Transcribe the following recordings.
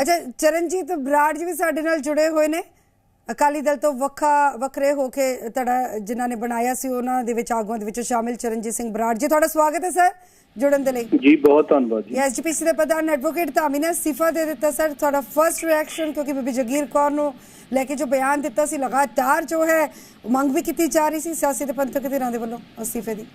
ਅੱਛਾ ਚਰਨਜੀਤ ਬਰਾੜ ਜੀ ਵੀ ਸਾਡੇ ਨਾਲ ਜੁੜੇ ਹੋਏ ਨੇ। ਅਕਾਲੀ ਦਲ ਤੋਂ ਵੱਖਾ ਵੱਖਰੇ ਹੋ ਕੇ ਤੁਹਾਡਾ ਜਿਨ੍ਹਾਂ ਨੇ ਬਣਾਇਆ ਸੀ ਉਹਨਾਂ ਦੇ ਵਿੱਚ ਆਗੂਆਂ ਦੇ ਵਿੱਚ ਸ਼ਾਮਿਲ ਚਰਨਜੀਤ ਸਿੰਘ ਬਰਾੜ ਜੀ। ਤੁਹਾਡਾ ਸਵਾਗਤ ਹੈ ਸਰ ਜੁੜਨ ਦੇ ਲਈ। ਜੀ ਬਹੁਤ ਧੰਨਵਾਦ ਜੀ। ਐਸਜੀਪੀਸੀ ਦੇ ਪ੍ਰਧਾਨ ਐਡਵੋਕੇਟ ਧਾਮੀ ਨੇ ਅਸਤੀਫਾ ਦੇ ਦਿੱਤਾ ਸਰ। ਤੁਹਾਡਾ ਫਰਸਟ ਰਿਐਕਸ਼ਨ ਕਿਉਂਕਿ ਬੀਬੀ ਜਗੀਰ ਕੌਰ ਨੂੰ ਲੈ ਕੇ ਜੋ ਬਿਆਨ ਦਿੱਤਾ ਸੀ ਲਗਾਤਾਰ ਜੋ ਹੈ ਮੰਗ ਵੀ ਕੀਤੀ ਜਾ ਰਹੀ ਸੀ। ਸਿਆਸੀ ਤੇ ਪੰਥਕ ਧਿਰਾਂ ਦੇ ਵੱਲੋਂ ਅਸਤੀਫੇ ਦੀ।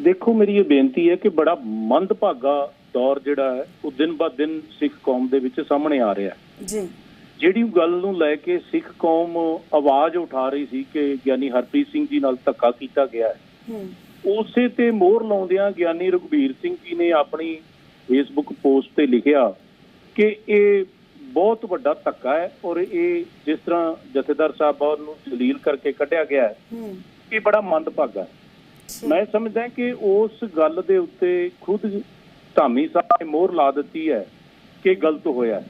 ਦੇਖੋ ਮੇਰੀ ਇਹ ਬੇਨਤੀ ਹੈ ਕਿ ਬੜਾ ਮੰਦਭਾਗਾ ਦੌਰ ਜਿਹੜਾ ਹੈ ਉਹ ਦਿਨ ਬਾ ਦਿਨ ਸਿੱਖ ਕੌਮ ਦੇ ਵਿੱਚ ਸਾਹਮਣੇ ਆ ਰਿਹਾ ਹੈ। ਜੀ। ਜਿਹੜੀ ਗੱਲ ਨੂੰ ਲੈ ਕੇ ਸਿੱਖ ਕੌਮ ਆਵਾਜ਼ ਉਠਾ ਰਹੀ ਸੀ ਕਿ ਗਿਆਨੀ ਹਰਪ੍ਰੀਤ ਸਿੰਘ ਜੀ ਨਾਲ ਧੱਕਾ ਕੀਤਾ ਗਿਆ ਹੈ ਉਸੇ ਤੇ ਮੋਹਰ ਲਾਉਂਦਿਆਂ ਗਿਆਨੀ ਰਘਬੀਰ ਸਿੰਘ ਜੀ ਨੇ ਆਪਣੀ ਫੇਸਬੁੱਕ ਪੋਸਟ ਤੇ ਲਿਖਿਆ ਕਿ ਇਹ ਬਹੁਤ ਵੱਡਾ ਧੱਕਾ ਹੈ ਔਰ ਇਹ ਜਿਸ ਤਰ੍ਹਾਂ ਜਥੇਦਾਰ ਸਾਹਿਬ ਨੂੰ ਜਲੀਲ ਕਰਕੇ ਕੱਢਿਆ ਗਿਆ ਹੈ ਹੂੰ। ਇਹ ਬੜਾ ਮੰਦਭਾਗਾ ਹੈ। ਮੈਂ ਸਮਝਦਾ ਕਿ ਉਸ ਗੱਲ ਦੇ ਉੱਤੇ ਖੁਦ ਧਾਮੀ ਸਾਹਿਬ ਨੇ ਮੋਹਰ ਲਾ ਦਿੱਤੀ ਹੈ ਕਿ ਗਲਤ ਹੋਇਆ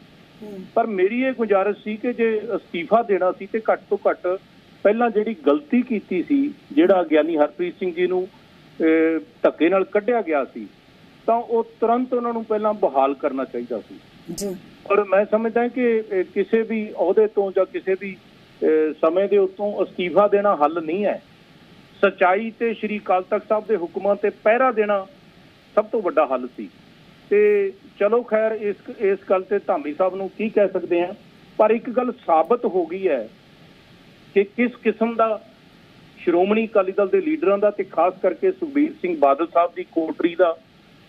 ਪਰ ਮੇਰੀ ਇਹ ਗੁਜ਼ਾਰਿਸ਼ ਸੀ ਕਿ ਜੇ ਅਸਤੀਫਾ ਦੇਣਾ ਸੀ ਤੇ ਘੱਟ ਤੋਂ ਘੱਟ ਪਹਿਲਾਂ ਜਿਹੜੀ ਗਲਤੀ ਕੀਤੀ ਸੀ ਜਿਹੜਾ ਗਿਆਨੀ ਹਰਪ੍ਰੀਤ ਸਿੰਘ ਜੀ ਨੂੰ ਧੱਕੇ ਨਾਲ ਕੱਢਿਆ ਗਿਆ ਸੀ ਤਾਂ ਉਹ ਤੁਰੰਤ ਉਹਨਾਂ ਨੂੰ ਪਹਿਲਾਂ ਬਹਾਲ ਕਰਨਾ ਚਾਹੀਦਾ ਸੀ। ਜੀ। ਔਰ ਮੈਂ ਸਮਝਦਾ ਕਿ ਕਿਸੇ ਵੀ ਅਹੁਦੇ ਤੋਂ ਜਾਂ ਕਿਸੇ ਵੀ ਸਮੇਂ ਦੇ ਉੱਤੋਂ ਅਸਤੀਫਾ ਦੇਣਾ ਹੱਲ ਨਹੀਂ ਹੈ। ਸਚਾਈ ਤੇ ਸ਼੍ਰੀ ਅਕਾਲ ਤਖਤ ਸਾਹਿਬ ਦੇ ਹੁਕਮਾਂ ਤੇ ਪਹਿਰਾ ਦੇਣਾ ਸਭ ਤੋਂ ਵੱਡਾ ਹੱਲ ਸੀ। ਤੇ ਚਲੋ ਖੈਰ, ਇਸ ਇਸ ਗੱਲ ਤੇ ਧਾਮੀ ਸਾਹਿਬ ਨੂੰ ਕੀ ਕਹਿ ਸਕਦੇ ਆ ਪਰ ਇੱਕ ਗੱਲ ਸਾਬਤ ਹੋ ਗਈ ਹੈ ਕਿ ਕਿਸ ਕਿਸਮ ਦਾ ਸ਼੍ਰੋਮਣੀ ਅਕਾਲੀ ਦਲ ਦੇ ਲੀਡਰਾਂ ਦਾ ਤੇ ਖਾਸ ਕਰਕੇ ਸੁਖਬੀਰ ਸਿੰਘ ਬਾਦਲ ਸਾਹਿਬ ਦੀ ਕੋਟਰੀ ਦਾ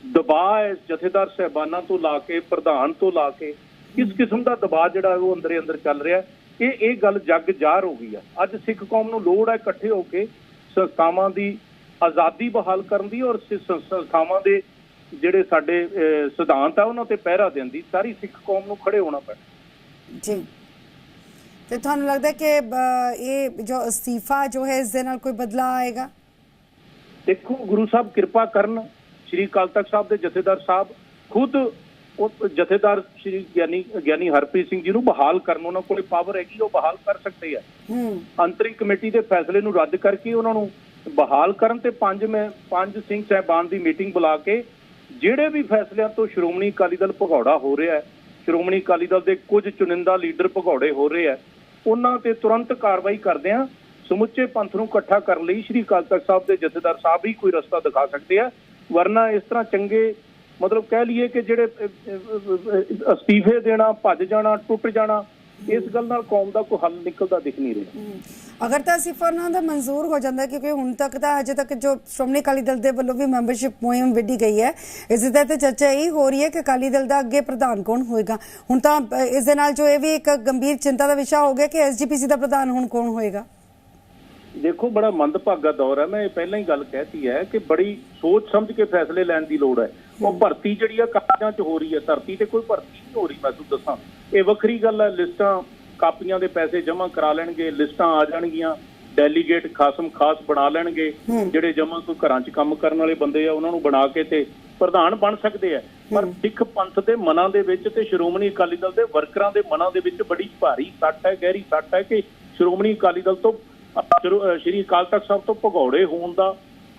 ਦਬਾਅ ਹੈ ਜਥੇਦਾਰ ਸਹਿਬਾਨਾਂ ਤੋਂ ਲਾ ਕੇ, ਪ੍ਰਧਾਨ ਤੋਂ ਲਾ ਕੇ, ਕਿਸ ਕਿਸਮ ਦਾ ਦਬਾਅ ਜਿਹੜਾ ਉਹ ਅੰਦਰੇ ਅੰਦਰ ਚੱਲ ਰਿਹਾ ਇਹ ਇਹ ਗੱਲ ਜੱਗ ਜ਼ਾਹਰ ਹੋ ਗਈ ਹੈ। ਅੱਜ ਸਿੱਖ ਕੌਮ ਨੂੰ ਲੋੜ ਹੈ ਇਕੱਠੇ ਹੋ ਕੇ ਸੰਸਥਾਵਾਂ ਦੀ ਆਜ਼ਾਦੀ ਬਹਾਲ ਕਰਨ ਦੀ ਔਰ ਸੰਸਥਾਵਾਂ ਦੇ ਜਿਹੜੇ ਸਾਡੇ ਸਿਧਾਂਤ ਆ ਉਹਨਾਂ ਤੇ ਪਹਿਰਾ ਦੇਣ ਦੀ ਸਾਰੀ ਸਿੱਖ ਕੌਮ ਨੂੰ ਖੜੇ ਹੋਣਾ ਪੈਣਾ। ਜੀ। ਤੇ ਤੁਹਾਨੂੰ ਲੱਗਦਾ ਕਿ ਇਹ ਜੋ ਅਸਤੀਫਾ ਜੋ ਹੈ ਇਸ ਦੇ ਨਾਲ ਕੋਈ ਬਦਲਾ ਆਏਗਾ? ਦੇਖੋ ਗੁਰੂ ਸਾਹਿਬ ਕਿਰਪਾ ਕਰਨ ਸ਼੍ਰੀ ਅਕਾਲ ਤਖਤ ਸਾਹਿਬ ਦੇ ਜਥੇਦਾਰ ਸਾਹਿਬ ਖੁਦ ਉਹ ਜਥੇਦਾਰ ਸ਼੍ਰੀ ਗਿਆਨੀ ਗਿਆਨੀ ਹਰਪ੍ਰੀਤ ਸਿੰਘ ਜੀ ਨੂੰ ਬਹਾਲ ਕਰਨ ਉਹਨਾਂ ਕੋਲੇ ਪਾਵਰ ਹੈਗੀ ਉਹ ਬਹਾਲ ਕਰ ਸਕਦੇ ਆ। ਹੂੰ। ਅੰਤਰਿੰਗ ਕਮੇਟੀ ਦੇ ਫੈਸਲੇ ਨੂੰ ਰੱਦ ਕਰਕੇ ਉਹਨਾਂ ਨੂੰ ਬਹਾਲ ਕਰਨ ਤੇ ਪੰਜ ਮੈਂ ਪੰਜ ਸਿੰਘ ਸਹਿਬਾਨ ਦੀ ਮੀਟਿੰਗ ਬੁਲਾ ਕੇ ਜਿਹੜੇ ਵੀ ਫੈਸਲਿਆਂ ਤੋਂ ਸ਼੍ਰੋਮਣੀ ਅਕਾਲੀ ਦਲ ਭਗੌੜਾ ਹੋ ਰਿਹਾ ਹੈ, ਸ਼੍ਰੋਮਣੀ ਅਕਾਲੀ ਦਲ ਦੇ ਕੁਝ ਚੁਣਿੰਦਾ ਲੀਡਰ ਭਗੌੜੇ ਹੋ ਰਹੇ ਆ ਉਹਨਾਂ ਤੇ ਤੁਰੰਤ ਕਾਰਵਾਈ ਕਰਦੇ ਆ ਸਮੁੱਚੇ ਪੰਥ ਨੂੰ ਇਕੱਠਾ ਕਰਨ ਲਈ ਸ਼੍ਰੀ ਅਕਾਲ ਤਖਤ ਸਾਹਿਬ ਦੇ ਜਥੇਦਾਰ ਸਾਹਿਬ ਹੀ ਕੋਈ ਰਸਤਾ ਦਿਖਾ ਸਕਦੇ ਆ। ਵਰਨਾ ਇਸ ਤਰ੍ਹਾਂ ਚੰਗੇ, ਮਤਲਬ ਕਹਿ ਲਈਏ ਕਿ ਜਿਹੜੇ ਅਸਤੀਫੇ ਦੇਣਾ, ਭੱਜ ਜਾਣਾ, ਟੁੱਟ ਜਾਣਾ ਇਸ ਗੱਲ ਨਾਲ ਕੌਮ ਦਾ ਕੋਈ ਹੱਲ ਨਿਕਲਦਾ ਦਿਖ ਨਹੀਂ ਰਿਹਾ। ਅਗਰ ਤਾਂ ਉਹਨਾਂ ਦਾ ਮਨਜ਼ੂਰ ਹੋ ਜਾਂਦਾ ਕਿਉਂਕਿ ਹੁਣ ਤੱਕ ਤਾਂ ਅਜੇ ਤੱਕ ਜੋ ਸ਼੍ਰੋਮਣੀ ਅਕਾਲੀ ਦਲ ਦੇ ਵੱਲੋਂ ਵੀ ਮੈਂਬਰਸ਼ਿਪ ਮੁਹਿੰਮ ਵਿੱਢੀ ਗਈ ਹੈ ਇਸ ਦੇ ਤੇ ਚਰਚਾ ਇਹ ਹੋ ਰਹੀ ਹੈ ਕਿ ਅਕਾਲੀ ਦਲ ਦਾ ਅੱਗੇ ਪ੍ਰਧਾਨ ਕੌਣ ਹੋਏਗਾ। ਹੁਣ ਤਾਂ ਇਸ ਦੇ ਨਾਲ ਜੋ ਇਹ ਵੀ ਇੱਕ ਗੰਭੀਰ ਚਿੰਤਾ ਦਾ ਵਿਸ਼ਾ ਹੋ ਗਿਆ ਕਿ ਐਸਜੀਪੀਸੀ ਦਾ ਪ੍ਰਧਾਨ ਹੁਣ ਕੌਣ ਹੋਏਗਾ। ਦੇਖੋ ਬੜਾ ਮੰਦਭਾਗਾ ਦੌਰ ਹੈ। ਮੈਂ ਇਹ ਪਹਿਲਾਂ ਹੀ ਗੱਲ ਕਹਿਤੀ ਹੈ ਕਿ ਬੜੀ ਸੋਚ ਸਮਝ ਕੇ ਫੈਸਲੇ ਲੈਣ ਦੀ ਲੋੜ ਹੈ। ਉਹ ਭਰਤੀ ਜਿਹੜੀ ਆ ਕਾਗਜ਼ਾਂ 'ਚ ਹੋ ਰਹੀ ਹੈ ਧਰਤੀ ਤੇ ਕੋਈ ਭਰਤੀ ਨਹੀਂ ਹੋ ਰਹੀ ਮੈਂ ਤੁਹਾਨੂੰ ਦੱਸਾਂ। ਇਹ ਵੱਖਰੀ ਗੱਲ ਹੈ ਲਿਸਟਾਂ ਕਾਪੀਆਂ ਦੇ ਪੈਸੇ ਜਮ੍ਹਾਂ ਕਰਾ ਲੈਣਗੇ ਲਿਸਟਾਂ ਆ ਜਾਣਗੀਆਂ ਡੈਲੀਗੇਟ ਖਾਸਮ ਖਾਸ ਬਣਾ ਲੈਣਗੇ ਜਿਹੜੇ ਜਮ੍ਹਾਂ ਕੋਈ ਘਰਾਂ 'ਚ ਕੰਮ ਕਰਨ ਵਾਲੇ ਬੰਦੇ ਆ ਉਹਨਾਂ ਨੂੰ ਬਣਾ ਕੇ ਤੇ ਪ੍ਰਧਾਨ ਬਣ ਸਕਦੇ ਆ। ਪਰ ਸਿੱਖ ਪੰਥ ਦੇ ਮਨਾਂ ਦੇ ਵਿੱਚ ਤੇ ਸ਼੍ਰੋਮਣੀ ਅਕਾਲੀ ਦਲ ਦੇ ਵਰਕਰਾਂ ਦੇ ਮਨਾਂ ਦੇ ਵਿੱਚ ਬੜੀ ਭਾਰੀ ਸੱਟ ਹੈ ਗਹਿਰੀ ਸੱਟ ਹੈ ਕਿ ਸ਼੍ਰੋਮਣੀ ਅਕਾਲੀ ਦਲ ਤੋਂ ਸ਼੍ਰੀ ਅਕਾਲ ਤਖਤ ਸਾਹਿਬ ਤੋਂ ਭਗੌੜੇ ਹੋਣ ਦਾ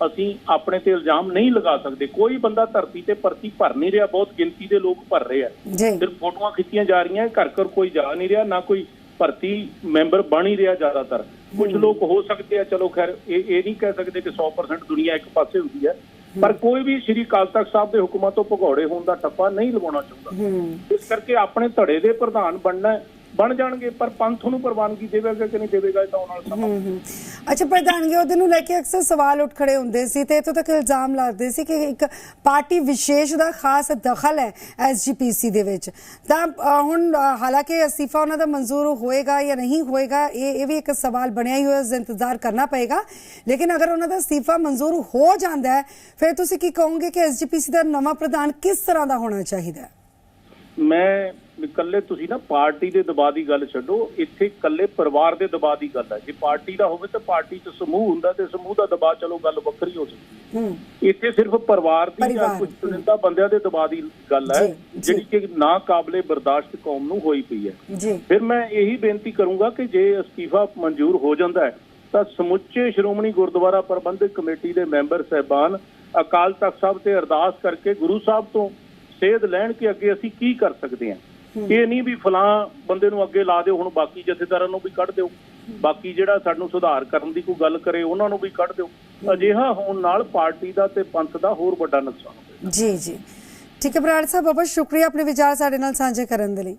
ਅਸੀਂ ਆਪਣੇ ਤੇ ਇਲਜ਼ਾਮ ਨਹੀਂ ਲਗਾ ਸਕਦੇ। ਕੋਈ ਬੰਦਾ ਧਰਤੀ ਤੇ ਭਰਤੀ ਭਰ ਨਹੀਂ ਰਿਹਾ ਬਹੁਤ ਗਿਣਤੀ ਦੇ ਲੋਕ ਭਰ ਰਹੇ ਆ। ਸਿਰਫ ਫੋਟੋਆਂ ਖਿੱਚੀਆਂ ਜਾ ਰਹੀਆਂ ਘਰ ਘਰ ਕੋਈ ਜਾ ਨਹੀਂ ਰਿਹਾ ਨਾ ਕੋਈ ਭਰਤੀ ਮੈਂਬਰ ਬਣ ਹੀ ਰਿਹਾ ਜ਼ਿਆਦਾਤਰ। ਕੁਝ ਲੋਕ ਹੋ ਸਕਦੇ ਆ ਚਲੋ ਖੈਰ ਇਹ ਇਹ ਨਹੀਂ ਕਹਿ ਸਕਦੇ ਕਿ 100% ਦੁਨੀਆ ਇੱਕ ਪਾਸੇ ਹੁੰਦੀ ਹੈ। ਪਰ ਕੋਈ ਵੀ ਸ਼੍ਰੀ ਅਕਾਲ ਤਖਤ ਸਾਹਿਬ ਦੇ ਹੁਕਮਾਂ ਤੋਂ ਭਗੌੜੇ ਹੋਣ ਦਾ ਟੱਪਾ ਨਹੀਂ ਲਗਾਉਣਾ ਚਾਹੁੰਦਾ। ਇਸ ਕਰਕੇ ਆਪਣੇ ਧੜੇ ਦੇ ਪ੍ਰਧਾਨ ਬਣਨਾ ਬਣ ਜਾਣਗੇ, ਪਰ ਪੰਥ ਨੂੰ ਪ੍ਰਵਾਨਗੀ ਦੇਵੇਗਾ ਕਿ ਨਹੀਂ ਦੇਵੇਗਾ ਇਹ ਤਾਂ ਆਉਣ ਵਾਲਾ ਸਮਾਂ। ਅੱਛਾ, ਪ੍ਰਧਾਨਗੀ, ਉਹਦੇ ਨੂੰ ਲੈ ਕੇ ਅਕਸਰ ਸਵਾਲ ਉੱਠ ਖੜੇ ਹੁੰਦੇ ਸੀ ਤੇ ਇਤੋਂ ਤੱਕ ਇਲਜ਼ਾਮ ਲਾਉਂਦੇ ਸੀ ਕਿ ਇੱਕ ਪਾਰਟੀ ਵਿਸ਼ੇਸ਼ ਦਾ ਖਾਸ ਦਖਲ ਹੈ ਐਸਜੀਪੀਸੀ ਦੇ ਵਿੱਚ। ਤਾਂ ਹੁਣ ਹਾਲਾਂਕਿ ਅਸਤੀਫਾ ਉਹਨਾਂ ਦਾ ਮਨਜ਼ੂਰ ਹੋਏਗਾ ਜਾਂ ਨਹੀਂ ਹੋਏਗਾ, ਇਹ ਇਹ ਵੀ ਇੱਕ ਸਵਾਲ ਬਣਿਆ ਹੀ ਹੋਇਆ ਇੰਤਜ਼ਾਰ ਕਰਨਾ ਪਏਗਾ। ਲੇਕਿਨ ਅਗਰ ਉਹਨਾਂ ਦਾ ਅਸਤੀਫਾ ਮਨਜ਼ੂਰ ਹੋ ਜਾਂਦਾ ਹੈ, ਫਿਰ ਤੁਸੀਂ ਕੀ ਕਹੋਗੇ ਕਿ ਐਸਜੀਪੀਸੀ ਦਾ ਨਵਾਂ ਪ੍ਰਧਾਨ ਕਿਸ ਤਰ੍ਹਾਂ ਦਾ ਹੋਣਾ ਚਾਹੀਦਾ ਹੈ? ਮੈਂ ਇਕੱਲੇ ਤੁਸੀਂ ਨਾ ਪਾਰਟੀ ਦੇ ਦਬਾਅ ਦੀ ਗੱਲ ਛੱਡੋ ਇੱਥੇ ਇਕੱਲੇ ਪਰਿਵਾਰ ਦੇ ਦਬਾਅ ਦੀ ਗੱਲ ਹੈ ਜੇ ਪਾਰਟੀ ਦਾ ਹੋਵੇ ਤਾਂ ਪਾਰਟੀ 'ਚ ਸਮੂਹ ਹੁੰਦਾ ਤੇ ਸਮੂਹ ਦਾ ਦਬਾਅ ਚਲੋ ਗੱਲ ਵੱਖਰੀ ਹੋ ਸਕਦੀ ਹੂੰ। ਇੱਥੇ ਸਿਰਫ ਪਰਿਵਾਰ ਦੀ ਜਾਂ ਕੁਝ ਚੁਣਿੰਦਾ ਬੰਦਿਆਂ ਦੇ ਦਬਾਅ ਦੀ ਗੱਲ ਹੈ। ਜਿਹੜੀ ਕਿ ਨਾ ਕਾਬਲੇ ਬਰਦਾਸ਼ਤ ਕੌਮ ਨੂੰ ਹੋਈ ਪਈ ਹੈ। ਫਿਰ ਮੈਂ ਇਹੀ ਬੇਨਤੀ ਕਰੂੰਗਾ ਕਿ ਜੇ ਅਸਤੀਫਾ ਮਨਜ਼ੂਰ ਹੋ ਜਾਂਦਾ ਹੈ ਤਾਂ ਸਮੁੱਚੇ ਸ਼੍ਰੋਮਣੀ ਗੁਰਦੁਆਰਾ ਪ੍ਰਬੰਧਕ ਕਮੇਟੀ ਦੇ ਮੈਂਬਰ ਸਹਿਬਾਨ ਅਕਾਲ ਤਖਤ ਸਾਹਿਬ ਤੇ ਅਰਦਾਸ ਕਰਕੇ ਗੁਰੂ ਸਾਹਿਬ ਤੋਂ ਸੇਧ ਲੈਣ ਕਿ ਅੱਗੇ ਅਸੀਂ ਕੀ ਕਰ ਸਕਦੇ ਹਾਂ। ਇਹ ਨਹੀਂ ਵੀ ਫਲਾਂ ਬੰਦੇ ਨੂੰ ਅੱਗੇ ਲਾ ਦਿਓ, ਹੁਣ ਬਾਕੀ ਜਥੇਦਾਰਾਂ ਨੂੰ ਵੀ ਕੱਢ ਦਿਓ। ਬਾਕੀ ਜਿਹੜਾ ਸਾਨੂੰ ਸੁਧਾਰ ਕਰਨ ਦੀ ਕੋਈ ਗੱਲ ਕਰੇ, ਉਹਨਾਂ ਨੂੰ ਵੀ ਕੱਢ ਦਿਓ। ਅਜਿਹਾ ਹੋਣ ਨਾਲ ਪਾਰਟੀ ਦਾ ਤੇ ਪੰਥ ਦਾ ਹੋਰ ਵੱਡਾ ਨੁਕਸਾਨ ਹੋਵੇਗਾ ਜੀ ਜੀ। ਠੀਕ ਹੈ, ਬਰਾੜ ਸਾਹਿਬ ਬਹੁਤ ਸ਼ੁਕਰੀਆ ਆਪਣੇ ਵਿਚਾਰ ਸਾਡੇ ਨਾਲ ਸਾਂਝੇ ਕਰਨ ਦੇ ਲਈ।